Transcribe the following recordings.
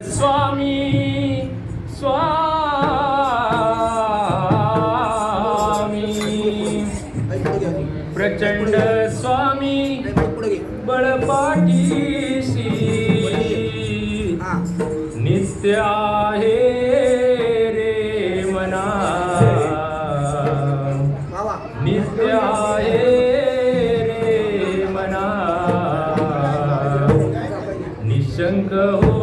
स्वामी स्वामी। प्रचंड स्वामी बळपाठीशी नित्य आहे रे मना। नित्य आहे रे मना। निशंक हो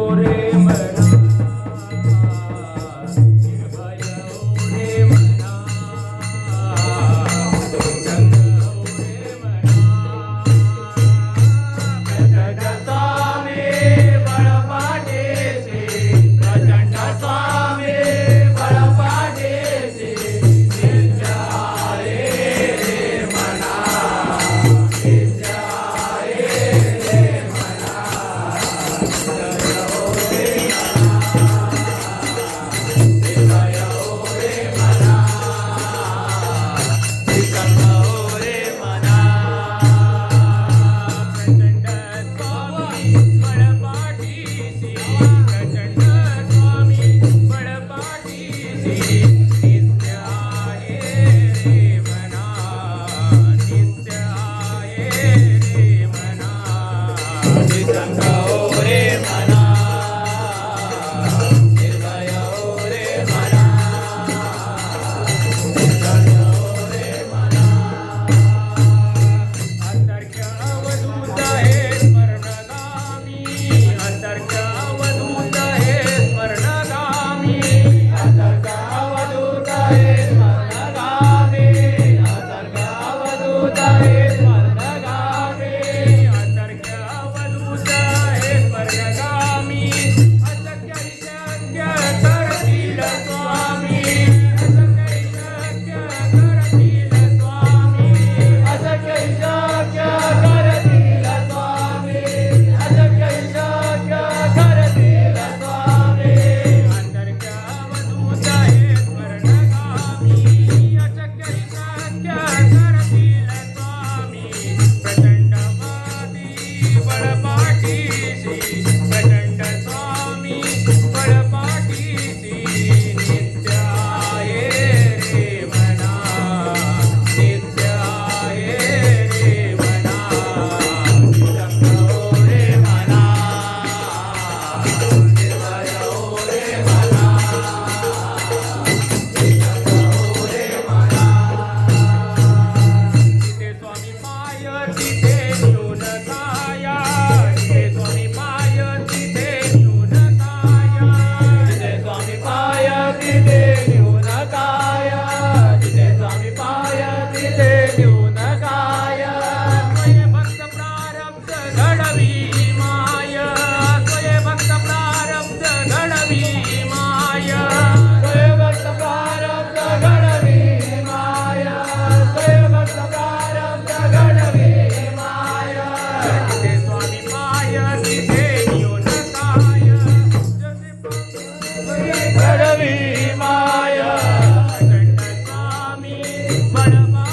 Gracias. か Bana bak.